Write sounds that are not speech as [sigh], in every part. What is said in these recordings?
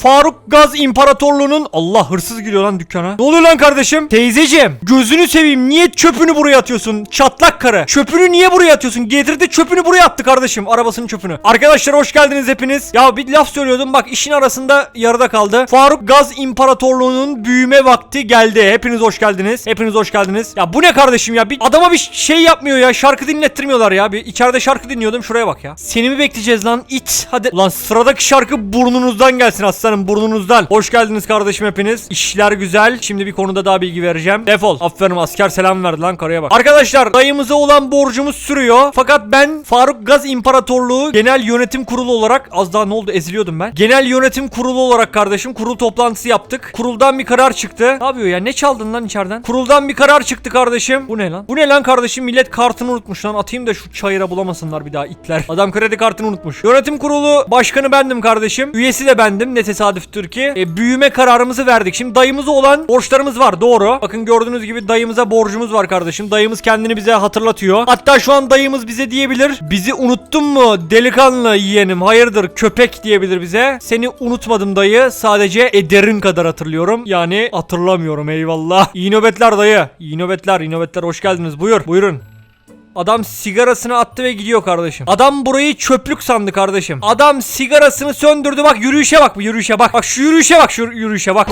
Faruk Gaz İmparatorluğu'nun Allah hırsız giriyor lan dükkana. Ne oluyor lan kardeşim? Teyzeciğim gözünü seveyim niye çöpünü buraya atıyorsun? Çatlak karı. Çöpünü niye buraya atıyorsun? Getirdi çöpünü buraya attı kardeşim. Arabasının çöpünü. Arkadaşlar hoş geldiniz hepiniz. Ya bir laf söylüyordum bak işin arasında yarıda kaldı. Faruk Gaz İmparatorluğu'nun büyüme vakti geldi. Hepiniz hoş geldiniz. Hepiniz hoş geldiniz. Ya bu ne kardeşim ya? Bir adama bir şey yapmıyor ya. Şarkı dinlettirmiyorlar ya. Bir içeride şarkı dinliyordum. Şuraya bak ya. Seni mi bekleyeceğiz lan? it. Hadi. Ulan sıradaki şarkı burnunuzdan gelsin aslanım burnunuzdan. Hoş geldiniz kardeşim hepiniz. İşler güzel. Şimdi bir konuda daha bilgi vereceğim. Defol. Aferin asker selam verdi lan karıya bak. Arkadaşlar dayımıza olan borcumuz sürüyor. Fakat ben Faruk Gaz İmparatorluğu Genel Yönetim Kurulu olarak az daha ne oldu eziliyordum ben. Genel Yönetim Kurulu olarak kardeşim kurul toplantısı yaptık. Kuruldan bir karar çıktı. Ne yapıyor ya? Ne çaldın lan içeriden? Kuruldan bir karar çıktı kardeşim. Bu ne lan? Bu ne lan kardeşim? Millet kartını unutmuş lan. Atayım da şu çayıra bulamasınlar bir daha itler. Adam kredi kartını unutmuş. Yönetim kurulu başkanı bendim kardeşim. Üyesi de bendim. Ne tesadüftür ki. E, büyüme kararımızı verdik. Şimdi dayımıza olan borçlarımız var. Doğru. Bakın gördüğünüz gibi dayımıza borcumuz var kardeşim. Dayımız kendini bize hatırlatıyor. Hatta şu an dayımız bize diyebilir. Bizi unuttun mu delikanlı yeğenim? Hayırdır köpek diyebilir bize. Seni unutmadım dayı. Sadece ederin kadar hatırlıyorum. Yani hatırlamıyorum eyvallah. İyi nöbetler dayı. İyi nöbetler, iyi nöbetler. Hoş geldiniz. Buyur, buyurun. Adam sigarasını attı ve gidiyor kardeşim. Adam burayı çöplük sandı kardeşim. Adam sigarasını söndürdü bak yürüyüşe bak bu yürüyüşe bak. Bak şu yürüyüşe bak şu yürüyüşe bak.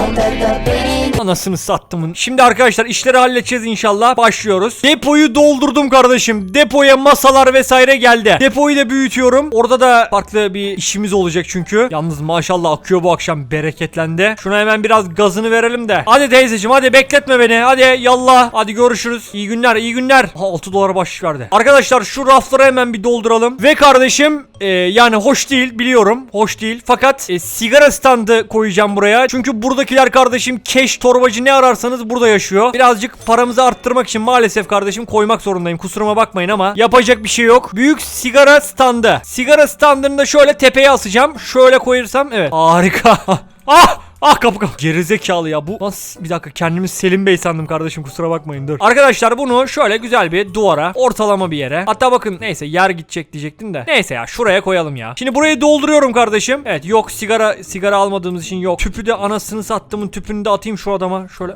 Anasını sattımın. Şimdi arkadaşlar işleri halledeceğiz inşallah. Başlıyoruz. Depoyu doldurdum kardeşim. Depoya masalar vesaire geldi. Depoyu da büyütüyorum. Orada da farklı bir işimiz olacak çünkü. Yalnız maşallah akıyor bu akşam bereketlendi. Şuna hemen biraz gazını verelim de. Hadi teyzeciğim hadi bekletme beni. Hadi yallah. Hadi görüşürüz. İyi günler iyi günler. Ha, 6 dolara baş verdi. Arkadaşlar şu rafları hemen bir dolduralım. Ve kardeşim e, yani hoş değil biliyorum. Hoş değil. Fakat e, sigara standı koyacağım buraya. Çünkü buradakiler kardeşim keş torbacı ne ararsanız burada yaşıyor. Birazcık paramızı arttırmak için maalesef kardeşim koymak zorundayım. Kusuruma bakmayın ama yapacak bir şey yok. Büyük sigara standı. Sigara standını da şöyle tepeye asacağım. Şöyle koyursam evet. Harika. [laughs] ah! Ah kapı kapı. Gerizekalı ya bu. Nasıl bir dakika kendimi Selim Bey sandım kardeşim kusura bakmayın dur. Arkadaşlar bunu şöyle güzel bir duvara ortalama bir yere. Hatta bakın neyse yer gidecek diyecektim de. Neyse ya şuraya koyalım ya. Şimdi burayı dolduruyorum kardeşim. Evet yok sigara sigara almadığımız için yok. Tüpü de anasını sattımın tüpünü de atayım şu adama şöyle.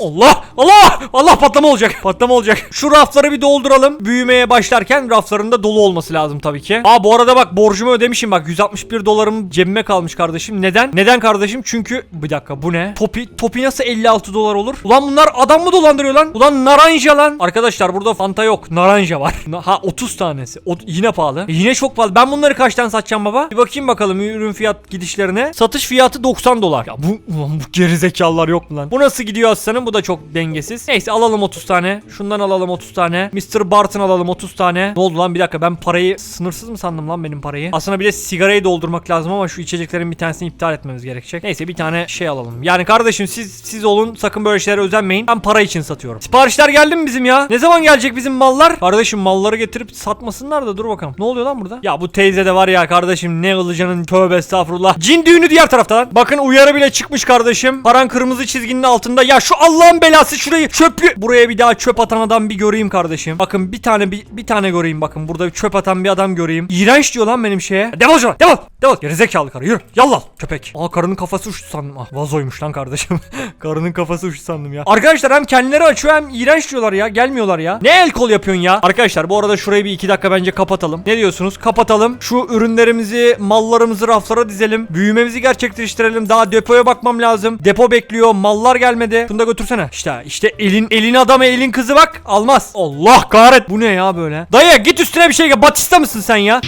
Allah! Allah! Allah patlama olacak. Patlama olacak. Şu rafları bir dolduralım. Büyümeye başlarken rafların da dolu olması lazım tabii ki. Aa bu arada bak borcumu ödemişim bak 161 dolarım cebime kalmış kardeşim. Neden? Neden kardeşim? Çünkü bir dakika bu ne? Topi Topi nasıl 56 dolar olur? Ulan bunlar adam mı dolandırıyor lan? Ulan naranja lan. Arkadaşlar burada Fanta yok. Naranja var. [laughs] Ha 30 tanesi. O, yine pahalı. E, yine çok pahalı. Ben bunları kaçtan satacağım baba? Bir bakayım bakalım ürün fiyat gidişlerine. Satış fiyatı 90 dolar. Ya bu ulan bu gerizekalılar yok mu lan? Bu nasıl gidiyor aslanım? Bu da çok dengesiz. Neyse alalım 30 tane. Şundan alalım 30 tane. Mr. Barton alalım 30 tane. Ne oldu lan bir dakika ben parayı sınırsız mı sandım lan benim parayı? Aslında bir de sigarayı doldurmak lazım ama şu içeceklerin bir tanesini iptal etmemiz gerekecek. Neyse bir tane şey alalım. Yani kardeşim siz siz olun sakın böyle şeylere özenmeyin. Ben para için satıyorum. Siparişler geldi mi bizim ya? Ne zaman gelecek bizim mallar? Kardeşim malları getirip satmasınlar da dur bakalım. Ne oluyor lan burada? Ya bu teyze de var ya kardeşim ne ılıcanın tövbe estağfurullah. Cin düğünü diğer tarafta lan. Bakın uyarı bile çıkmış kardeşim. Paran kırmızı çizginin altında. Ya şu Allah'ın belası şurayı çöplü. Buraya bir daha çöp atan adam bir göreyim kardeşim. Bakın bir tane bir, bir tane göreyim bakın. Burada bir çöp atan bir adam göreyim. İğrenç diyor lan benim şeye. Defol şuna defol. Defol. Gerizekalı karı yürü. Yallah köpek. Aa karının kafası uçtu sandım. Ah vazoymuş lan kardeşim. [laughs] karının kafası uçtu sandım ya. Arkadaşlar hem kendileri açıyor hem iğrenç diyorlar ya. Gelmiyorlar ya. Ne el kol yapıyorsun ya? Arkadaşlar bu arada şurayı bir iki dakika bence kapatalım. Ne diyorsunuz? Kapatalım. Şu ürünlerimizi, mallarımızı raflara dizelim. Büyümemizi gerçekleştirelim. Daha depoya bakmam lazım. Depo bekliyor. Mallar gelmedi. Şunu da götürsene. İşte işte elin elin adamı elin kızı bak. Almaz. Allah kahret. Bu ne ya böyle? Dayı git üstüne bir şey. Batista mısın sen ya?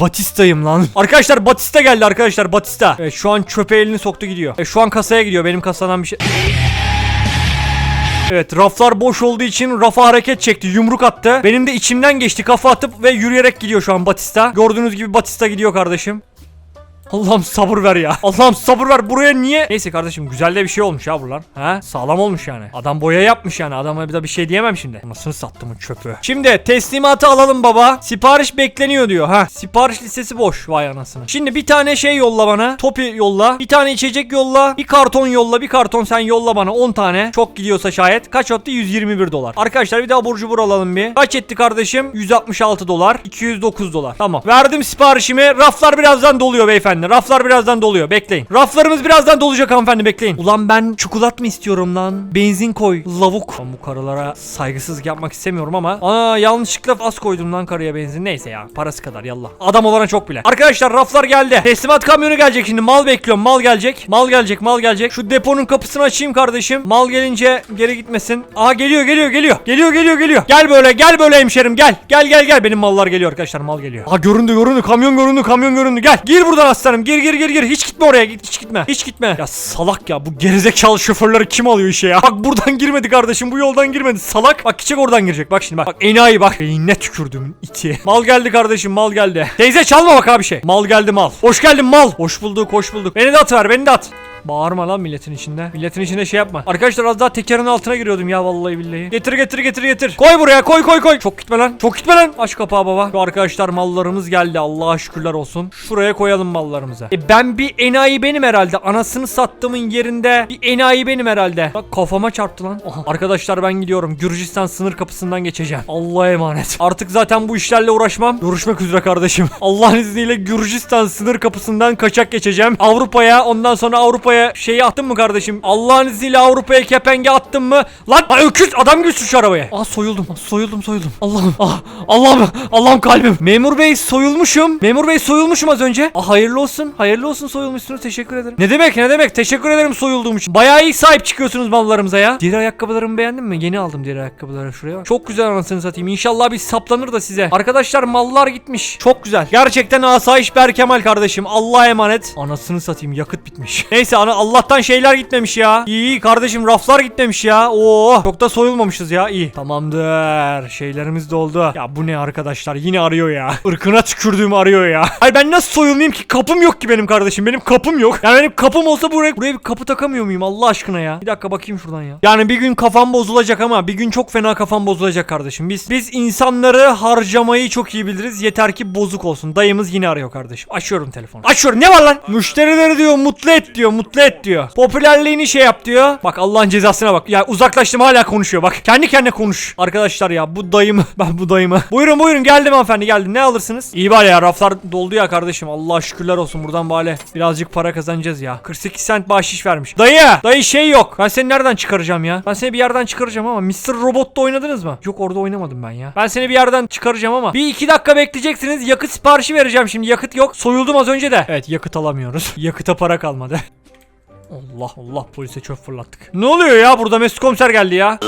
Batista'yım lan. [laughs] Arkadaşlar Batista geldi arkadaşlar Batista. Evet şu an çöpe elini soktu gidiyor. Evet, şu an kasaya gidiyor benim kasadan bir şey. Evet raflar boş olduğu için rafa hareket çekti yumruk attı. Benim de içimden geçti kafa atıp ve yürüyerek gidiyor şu an Batista. Gördüğünüz gibi Batista gidiyor kardeşim. Allah'ım sabır ver ya. Allah'ım sabır ver. Buraya niye? Neyse kardeşim güzel de bir şey olmuş ya buralar. Ha? Sağlam olmuş yani. Adam boya yapmış yani. Adama bir de bir şey diyemem şimdi. Anasını sattımın çöpü. Şimdi teslimatı alalım baba. Sipariş bekleniyor diyor. Ha. Sipariş listesi boş. Vay anasını. Şimdi bir tane şey yolla bana. Topi yolla. Bir tane içecek yolla. Bir karton yolla. Bir karton sen yolla bana. 10 tane. Çok gidiyorsa şayet. Kaç attı? 121 dolar. Arkadaşlar bir daha abur cubur alalım bir. Kaç etti kardeşim? 166 dolar. 209 dolar. Tamam. Verdim siparişimi. Raflar birazdan doluyor beyefendi. Raflar birazdan doluyor. Bekleyin. Raflarımız birazdan dolacak hanımefendi. Bekleyin. Ulan ben çikolat mı istiyorum lan? Benzin koy. Lavuk. Ben bu karılara saygısızlık yapmak istemiyorum ama. Aa yanlışlıkla az koydum lan karıya benzin. Neyse ya. Parası kadar yallah. Adam olana çok bile. Arkadaşlar raflar geldi. Teslimat kamyonu gelecek şimdi. Mal bekliyorum. Mal gelecek. Mal gelecek. Mal gelecek. Şu deponun kapısını açayım kardeşim. Mal gelince geri gitmesin. Aha geliyor geliyor geliyor. Geliyor geliyor geliyor. Gel böyle gel böyle hemşerim gel. Gel gel gel. Benim mallar geliyor arkadaşlar. Mal geliyor. Aha göründü göründü. Kamyon göründü. Kamyon göründü. Gel. Gir buradan aslanım. Gir gir gir gir. Hiç gitme oraya. Git, hiç gitme. Hiç gitme. Ya salak ya. Bu gerizekalı şoförleri kim alıyor işe ya? Bak buradan girmedi kardeşim. Bu yoldan girmedi. Salak. Bak gidecek oradan girecek. Bak şimdi bak. Bak enayi bak. Beynine tükürdüm iti. Mal geldi kardeşim. Mal geldi. Teyze çalma bak abi şey. Mal geldi mal. Hoş geldin mal. Hoş bulduk. Hoş bulduk. Beni de at ver. Beni de at. Bağırma lan milletin içinde. Milletin içinde şey yapma. Arkadaşlar az daha tekerin altına giriyordum ya vallahi billahi. Getir getir getir getir. Koy buraya koy koy koy. Çok gitme lan. Çok gitme lan. Aç kapağı baba. Şu arkadaşlar mallarımız geldi. Allah'a şükürler olsun. Şuraya koyalım mallarımızı. E ben bir enayi benim herhalde. Anasını sattığımın yerinde bir enayi benim herhalde. Bak kafama çarptı lan. Aha. Arkadaşlar ben gidiyorum. Gürcistan sınır kapısından geçeceğim. Allah'a emanet. Artık zaten bu işlerle uğraşmam. Görüşmek üzere kardeşim. [laughs] Allah'ın izniyle Gürcistan sınır kapısından kaçak geçeceğim. Avrupa'ya ondan sonra Avrupa'ya şeyi attın mı kardeşim? Allah'ın izniyle Avrupa'ya kepenge attın mı? Lan ha, öküz adam gibi şu arabaya. Aa soyuldum. Soyuldum soyuldum. Allah'ım. Ah, Allah'ım. Allah'ım kalbim. Memur bey soyulmuşum. Memur bey soyulmuşum az önce. Aa, hayırlı olsun. Hayırlı olsun soyulmuşsunuz. Teşekkür ederim. Ne demek ne demek? Teşekkür ederim soyulduğum için. Bayağı iyi sahip çıkıyorsunuz mallarımıza ya. Deri ayakkabılarımı beğendin mi? Yeni aldım deri ayakkabıları şuraya. bak. Çok güzel anasını satayım. İnşallah bir saplanır da size. Arkadaşlar mallar gitmiş. Çok güzel. Gerçekten asayiş Berkemal kardeşim. Allah'a emanet. Anasını satayım yakıt bitmiş. Neyse ana Allah'tan şeyler gitmemiş ya. İyi iyi kardeşim raflar gitmemiş ya. Oo çok da soyulmamışız ya. İyi. Tamamdır. Şeylerimiz doldu. Ya bu ne arkadaşlar? Yine arıyor ya. [laughs] Irkına tükürdüğüm arıyor ya. Ay ben nasıl soyulmayayım ki? Kapım yok ki benim kardeşim. Benim kapım yok. Yani benim kapım olsa buraya buraya bir kapı takamıyor muyum Allah aşkına ya? Bir dakika bakayım şuradan ya. Yani bir gün kafam bozulacak ama bir gün çok fena kafam bozulacak kardeşim. Biz biz insanları harcamayı çok iyi biliriz. Yeter ki bozuk olsun. Dayımız yine arıyor kardeşim. Açıyorum telefonu. Açıyorum. Ne var lan? Müşterileri diyor mutlu et diyor. Mutlu et diyor. Popülerliğini şey yap diyor. Bak Allah'ın cezasına bak. Ya uzaklaştım hala konuşuyor bak. Kendi kendine konuş. Arkadaşlar ya bu dayımı [laughs] ben bu dayımı. Buyurun buyurun geldim hanımefendi geldim. Ne alırsınız? İyi bari ya raflar doldu ya kardeşim. Allah şükürler olsun buradan bari birazcık para kazanacağız ya. 48 cent bahşiş vermiş. Dayı dayı şey yok. Ben seni nereden çıkaracağım ya? Ben seni bir yerden çıkaracağım ama Mr. Robot'ta oynadınız mı? Yok orada oynamadım ben ya. Ben seni bir yerden çıkaracağım ama bir iki dakika bekleyeceksiniz. Yakıt siparişi vereceğim şimdi. Yakıt yok. Soyuldum az önce de. Evet yakıt alamıyoruz. [laughs] Yakıta para kalmadı. Allah Allah polise çöp fırlattık. Ne oluyor ya burada Mesut komiser geldi ya.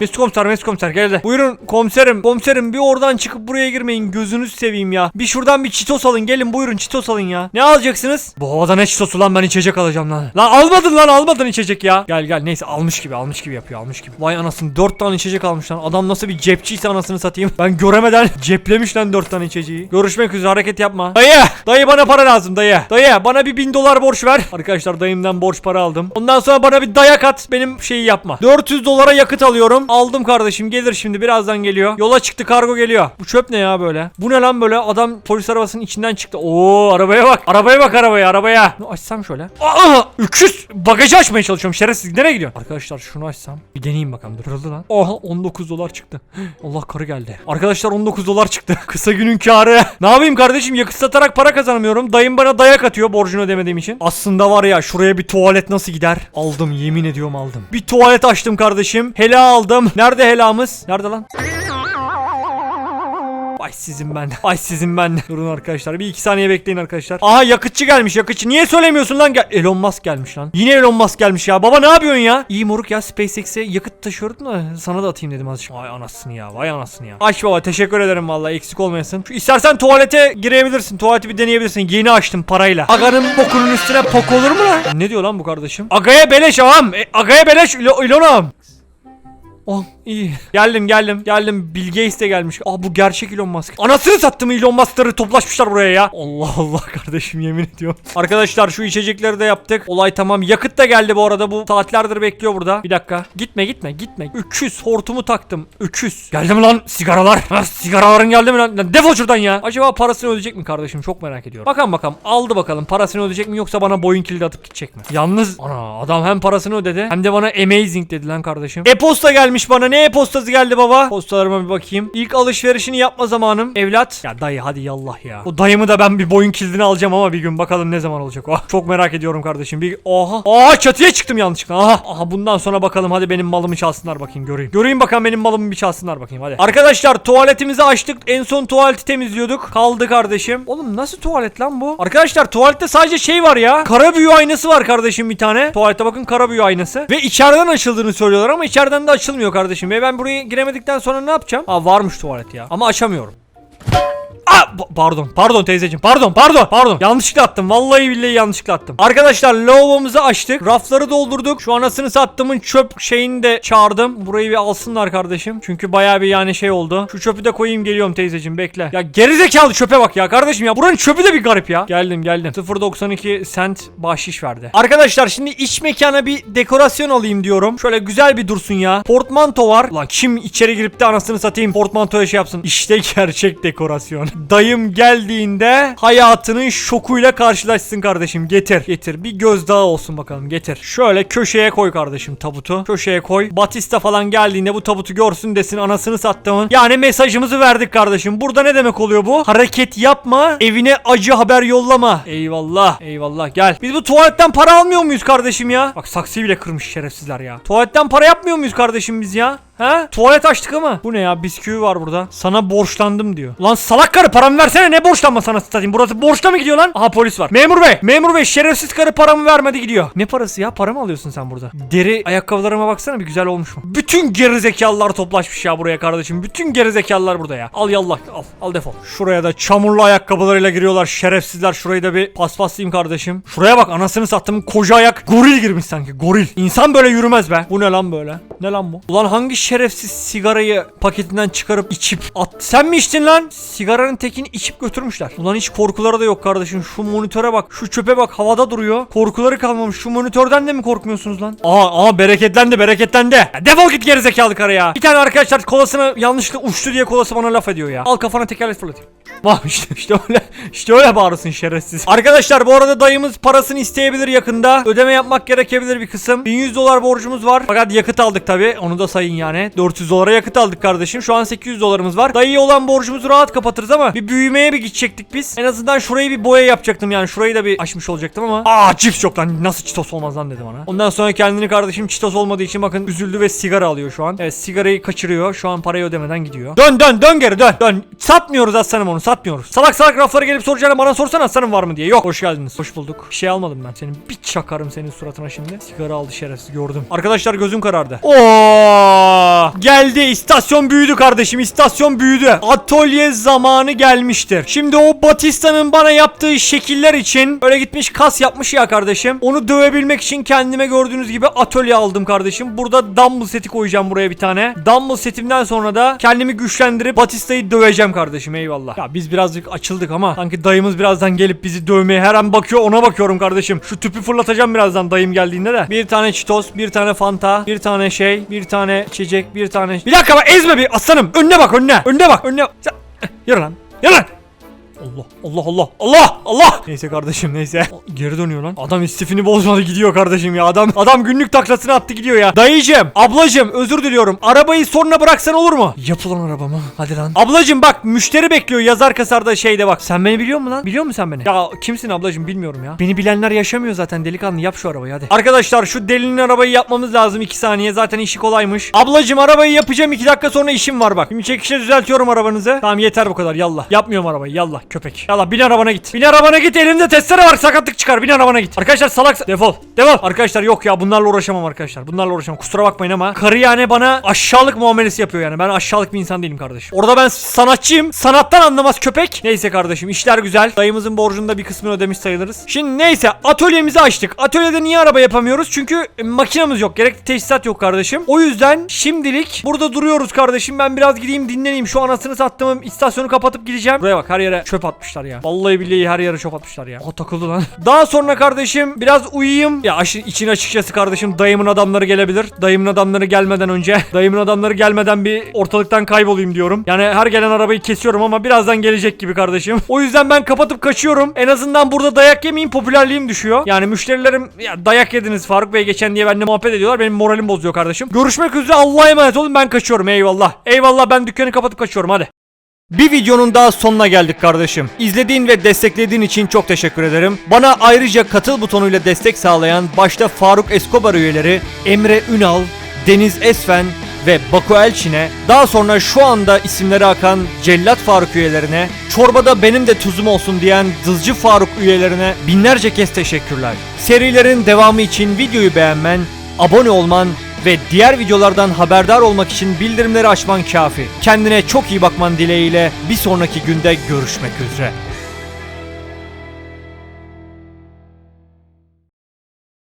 Mesut komiser Mesut komiser geldi. Buyurun komiserim komiserim bir oradan çıkıp buraya girmeyin gözünüzü seveyim ya. Bir şuradan bir çitos alın gelin buyurun çitos alın ya. Ne alacaksınız? Bu havada ne çitosu lan ben içecek alacağım lan. Lan almadın lan almadın içecek ya. Gel gel neyse almış gibi almış gibi yapıyor almış gibi. Vay anasını 4 tane içecek almış lan. Adam nasıl bir cepçiyse anasını satayım. Ben göremeden [laughs] ceplemiş lan 4 tane içeceği. Görüşmek üzere hareket yapma. Dayı dayı bana para lazım dayı. Dayı bana bir bin dolar borç ver. Arkadaşlar dayımdan borç para aldım. Ondan sonra bana bir dayak at benim şeyi yapma. 400 dolara yakıt alıyorum. Aldım kardeşim gelir şimdi birazdan geliyor. Yola çıktı kargo geliyor. Bu çöp ne ya böyle? Bu ne lan böyle? Adam polis arabasının içinden çıktı. Oo arabaya bak. Arabaya bak arabaya arabaya. Bunu açsam şöyle. Aa öküz. Bagajı açmaya çalışıyorum şerefsiz. Nereye gidiyor? Arkadaşlar şunu açsam. Bir deneyeyim bakalım. Kırıldı lan. Oha 19 dolar çıktı. [gasps] Allah karı geldi. Arkadaşlar 19 dolar çıktı. [laughs] Kısa günün karı. [laughs] ne yapayım kardeşim? Yakıt satarak para kazanamıyorum. Dayım bana dayak atıyor borcunu ödemediğim için. Aslında var ya şuraya bir tuvalet nasıl gider? Aldım yemin ediyorum aldım. Bir tuvalet açtım kardeşim. Hela aldım. Nerede helamız? Nerede lan? Ay sizin ben. [laughs] Ay sizin ben. Durun arkadaşlar. Bir iki saniye bekleyin arkadaşlar. Aha yakıtçı gelmiş yakıtçı. Niye söylemiyorsun lan? Gel Elon Musk gelmiş lan. Yine Elon Musk gelmiş ya. Baba ne yapıyorsun ya? İyi moruk ya SpaceX'e yakıt taşıyordum da sana da atayım dedim azıcık. Vay anasını ya. Vay anasını ya. Aç baba teşekkür ederim vallahi eksik olmayasın. Şu, istersen tuvalete girebilirsin. Tuvaleti bir deneyebilirsin. Yeni açtım parayla. Aganın bokunun üstüne pok olur mu lan? Ne diyor lan bu kardeşim? Agaya beleş ağam. E, agaya beleş İlonam. Oh iyi. Geldim geldim geldim. Bill Gates de gelmiş. Aa bu gerçek Elon Musk. Anasını sattım Elon Musk'ları toplaşmışlar buraya ya. Allah Allah [laughs] kardeşim yemin ediyorum. Arkadaşlar şu içecekleri de yaptık. Olay tamam. Yakıt da geldi bu arada. Bu saatlerdir bekliyor burada. Bir dakika. Gitme gitme gitme. Öküz hortumu taktım. Öküz. Geldi mi lan sigaralar? Ha, sigaraların geldi mi lan? Lan Defol şuradan ya. Acaba parasını ödeyecek mi kardeşim? Çok merak ediyorum. Bakalım bakalım. Aldı bakalım. Parasını ödeyecek mi yoksa bana boyun kilidi atıp gidecek mi? Yalnız ana adam hem parasını ödedi hem de bana amazing dedi lan kardeşim. E-posta gelmiş bana. Ne e-postası geldi baba? Postalarıma bir bakayım. İlk alışverişini yapma zamanım. Evlat. Ya dayı hadi yallah ya. O dayımı da ben bir boyun kilidini alacağım ama bir gün bakalım ne zaman olacak o. Çok merak ediyorum kardeşim. Bir oha. Aa çatıya çıktım yanlışlıkla. Aha. Aha bundan sonra bakalım hadi benim malımı çalsınlar bakayım göreyim. Göreyim bakalım benim malımı bir çalsınlar bakayım hadi. Arkadaşlar tuvaletimizi açtık. En son tuvaleti temizliyorduk. Kaldı kardeşim. Oğlum nasıl tuvalet lan bu? Arkadaşlar tuvalette sadece şey var ya. Kara büyü aynası var kardeşim bir tane. Tuvalette bakın kara büyü aynası. Ve içeriden açıldığını söylüyorlar ama içeriden de açılmıyor kardeşim. Ve ben buraya giremedikten sonra ne yapacağım? Aa varmış tuvalet ya. Ama açamıyorum. Aa, pa- pardon pardon teyzeciğim pardon pardon pardon. Yanlışlıkla attım vallahi billahi yanlışlıkla attım. Arkadaşlar lavabomuzu açtık rafları doldurduk. Şu anasını sattığımın çöp şeyini de çağırdım. Burayı bir alsınlar kardeşim. Çünkü baya bir yani şey oldu. Şu çöpü de koyayım geliyorum teyzeciğim bekle. Ya gerizekalı çöpe bak ya kardeşim ya. Buranın çöpü de bir garip ya. Geldim geldim. 0.92 cent bahşiş verdi. Arkadaşlar şimdi iç mekana bir dekorasyon alayım diyorum. Şöyle güzel bir dursun ya. Portmanto var. Lan kim içeri girip de anasını satayım portmantoya şey yapsın? İşte [laughs] gerçek dekorasyon Dayım geldiğinde hayatının şokuyla karşılaşsın kardeşim. Getir. Getir. Bir gözdağı olsun bakalım. Getir. Şöyle köşeye koy kardeşim tabutu. Köşeye koy. Batista falan geldiğinde bu tabutu görsün desin anasını sattığımın. Yani mesajımızı verdik kardeşim. Burada ne demek oluyor bu? Hareket yapma. Evine acı haber yollama. Eyvallah. Eyvallah. Gel. Biz bu tuvaletten para almıyor muyuz kardeşim ya? Bak saksıyı bile kırmış şerefsizler ya. Tuvaletten para yapmıyor muyuz kardeşim biz ya? Ha? Tuvalet açtık ama. Bu ne ya? Bisküvi var burada. Sana borçlandım diyor. Lan salak karı paramı versene ne borçlanma sana satayım. Burası borçla mı gidiyor lan? Aha polis var. Memur bey. Memur bey şerefsiz karı paramı vermedi gidiyor. Ne parası ya? Para mı alıyorsun sen burada? Deri ayakkabılarıma baksana bir güzel olmuş mu? Bütün gerizekalılar toplaşmış ya buraya kardeşim. Bütün gerizekalılar burada ya. Al yallah. Al. Al defol. Şuraya da çamurlu ayakkabılarıyla giriyorlar. Şerefsizler. Şurayı da bir paspaslayayım kardeşim. Şuraya bak anasını sattım. Koca ayak. Goril girmiş sanki. Goril. İnsan böyle yürümez be. Bu ne lan böyle? Ne lan bu? Ulan hangi şerefsiz sigarayı paketinden çıkarıp içip at. Sen mi içtin lan? Sigaranın tekini içip götürmüşler. Ulan hiç korkuları da yok kardeşim. Şu monitöre bak. Şu çöpe bak. Havada duruyor. Korkuları kalmamış. Şu monitörden de mi korkmuyorsunuz lan? Aa aa bereketlendi bereketlendi. Ya defol git gerizekalı karı ya. Bir tane arkadaşlar kolasını yanlışlıkla uçtu diye kolası bana laf ediyor ya. Al kafana tekerlek fırlatayım. [laughs] Vah işte, işte öyle işte öyle bağırırsın şerefsiz. Arkadaşlar bu arada dayımız parasını isteyebilir yakında. Ödeme yapmak gerekebilir bir kısım. 1100 dolar borcumuz var. Fakat yakıt aldık tabi. Onu da sayın yani. 400 dolara yakıt aldık kardeşim. Şu an 800 dolarımız var. Dayıya olan borcumuzu rahat kapatırız ama bir büyümeye bir gidecektik biz. En azından şurayı bir boya yapacaktım yani. Şurayı da bir açmış olacaktım ama. Aa cips yok lan. Nasıl çitos olmaz lan dedi bana. Ondan sonra kendini kardeşim çitos olmadığı için bakın üzüldü ve sigara alıyor şu an. Evet sigarayı kaçırıyor. Şu an parayı ödemeden gidiyor. Dön dön dön geri dön. Dön. Satmıyoruz aslanım onu satmıyoruz. Salak salak raflara gelip soracağına bana sorsana aslanım var mı diye. Yok hoş geldiniz. Hoş bulduk. Bir şey almadım ben. Senin bir çakarım senin suratına şimdi. Sigara aldı şerefsiz gördüm. Arkadaşlar gözüm karardı. Oo! Geldi istasyon büyüdü kardeşim istasyon büyüdü. Atölye zamanı gelmiştir. Şimdi o Batista'nın bana yaptığı şekiller için öyle gitmiş kas yapmış ya kardeşim. Onu dövebilmek için kendime gördüğünüz gibi atölye aldım kardeşim. Burada dumbbell seti koyacağım buraya bir tane. Dumbbell setimden sonra da kendimi güçlendirip Batista'yı döveceğim kardeşim eyvallah. Ya biz birazcık açıldık ama sanki dayımız birazdan gelip bizi dövmeye her an bakıyor ona bakıyorum kardeşim. Şu tüpü fırlatacağım birazdan dayım geldiğinde de. Bir tane çitos, bir tane fanta, bir tane şey, bir tane içecek, bir tane... Bir dakika bak ezme bir aslanım. Önüne bak önüne. Önüne bak önüne. Sen... Yürü lan. Yürü lan. Allah Allah Allah Allah Allah. Neyse kardeşim neyse. Geri dönüyor lan. Adam istifini bozmadı gidiyor kardeşim ya. Adam adam günlük taklasını attı gidiyor ya. Dayıcım, ablacım özür diliyorum. Arabayı sonra bıraksan olur mu? Yapılan arabamı. Hadi lan. Ablacım bak müşteri bekliyor yazar kasarda şeyde bak. Sen beni biliyor musun lan? Biliyor musun sen beni? Ya kimsin ablacım bilmiyorum ya. Beni bilenler yaşamıyor zaten delikanlı yap şu arabayı hadi. Arkadaşlar şu delinin arabayı yapmamız lazım 2 saniye. Zaten işi kolaymış. Ablacım arabayı yapacağım 2 dakika sonra işim var bak. Şimdi çekişle düzeltiyorum arabanızı. Tamam yeter bu kadar yallah. Yapmıyorum arabayı yallah. Köpek. Yallah bin arabana git. Bin arabana git elinde testere var sakatlık çıkar bin arabana git. Arkadaşlar salak defol. Defol. Arkadaşlar yok ya bunlarla uğraşamam arkadaşlar. Bunlarla uğraşamam. Kusura bakmayın ama karı yani bana aşağılık muamelesi yapıyor yani. Ben aşağılık bir insan değilim kardeşim. Orada ben sanatçıyım. Sanattan anlamaz köpek. Neyse kardeşim işler güzel. Dayımızın borcunu da bir kısmını ödemiş sayılırız. Şimdi neyse atölyemizi açtık. Atölyede niye araba yapamıyoruz? Çünkü e, makinamız yok. Gerekli teçhizat yok kardeşim. O yüzden şimdilik burada duruyoruz kardeşim. Ben biraz gideyim dinleneyim. Şu anasını sattığım istasyonu kapatıp gideceğim. Buraya bak her yere çöp atmışlar ya. Vallahi billahi her yere çöp atmışlar ya. O takıldı lan. [laughs] Daha sonra kardeşim biraz uyuyayım. Ya aşı, için açıkçası kardeşim dayımın adamları gelebilir. Dayımın adamları gelmeden önce. [laughs] Dayımın adamları gelmeden bir ortalıktan kaybolayım diyorum. Yani her gelen arabayı kesiyorum ama birazdan gelecek gibi kardeşim. [laughs] O yüzden ben kapatıp kaçıyorum. En azından burada dayak yemeyeyim popülerliğim düşüyor. Yani müşterilerim ya dayak yediniz Faruk Bey geçen diye benimle muhabbet ediyorlar. Benim moralim bozuyor kardeşim. Görüşmek üzere Allah'a emanet olun ben kaçıyorum eyvallah. Eyvallah ben dükkanı kapatıp kaçıyorum hadi. Bir videonun daha sonuna geldik kardeşim. İzlediğin ve desteklediğin için çok teşekkür ederim. Bana ayrıca katıl butonuyla destek sağlayan başta Faruk Escobar üyeleri Emre Ünal, Deniz Esfen ve Baku Elçin'e, daha sonra şu anda isimleri akan Cellat Faruk üyelerine, çorbada benim de tuzum olsun diyen Dızcı Faruk üyelerine binlerce kez teşekkürler. Serilerin devamı için videoyu beğenmen, abone olman ve diğer videolardan haberdar olmak için bildirimleri açman kafi. Kendine çok iyi bakman dileğiyle bir sonraki günde görüşmek üzere.